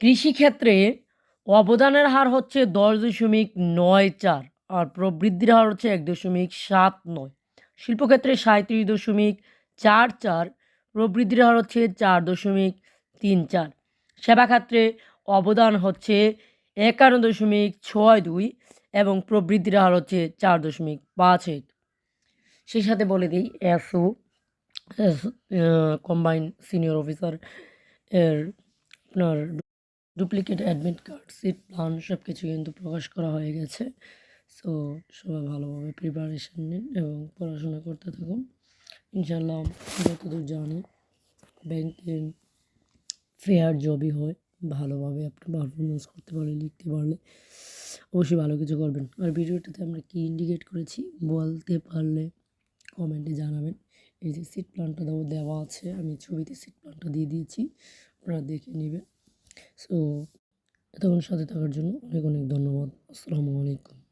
কৃষিক্ষেত্রে অবদানের হার হচ্ছে দশ দশমিক নয় চার আর প্রবৃদ্ধির হার হচ্ছে এক দশমিক সাত নয়। শিল্পক্ষেত্রে সাঁত্রিশ দশমিক চার চার, প্রবৃদ্ধির হার হচ্ছে চার দশমিক তিন চার। সেবা খাতে অবদান হচ্ছে একান্ন দশমিক ছয় দুই এবং প্রবৃদ্ধির হার হচ্ছে চার দশমিক পাঁচ এক। সেই সাথে বলে দিই, এসও কম্বাইন সিনিয়র অফিসার এর আপনার duplicate admit card seat plan সব কিছু কিন্তু প্রকাশ করা হয়ে গেছে। সো সবাই ভালোভাবে প্রিপারেশন নিন এবং পড়াশোনা করতে থাকুন। ইনশাল্লাহ যতদূর জানি ব্যাংকিং ফেয়ার জবই হয়। ভালোভাবে আপনি পারফরমেন্স করতে পারলে, লিখতে পারলে অবশ্যই ভালো কিছু করবেন। আর ভিডিওটাতে আমরা কী ইন্ডিকেট করেছি, বলতে পারলে কমেন্টে জানাবেন। এই যে সিট প্ল্যানটা দেওয়া আছে, আমি ছবিতে সিট প্ল্যানটা দিয়ে দিয়েছি আপনারা দেখে নেবেন। সো এতক্ষণ সাথে থাকার জন্য অনেক অনেক ধন্যবাদ। আসসালামু আলাইকুম।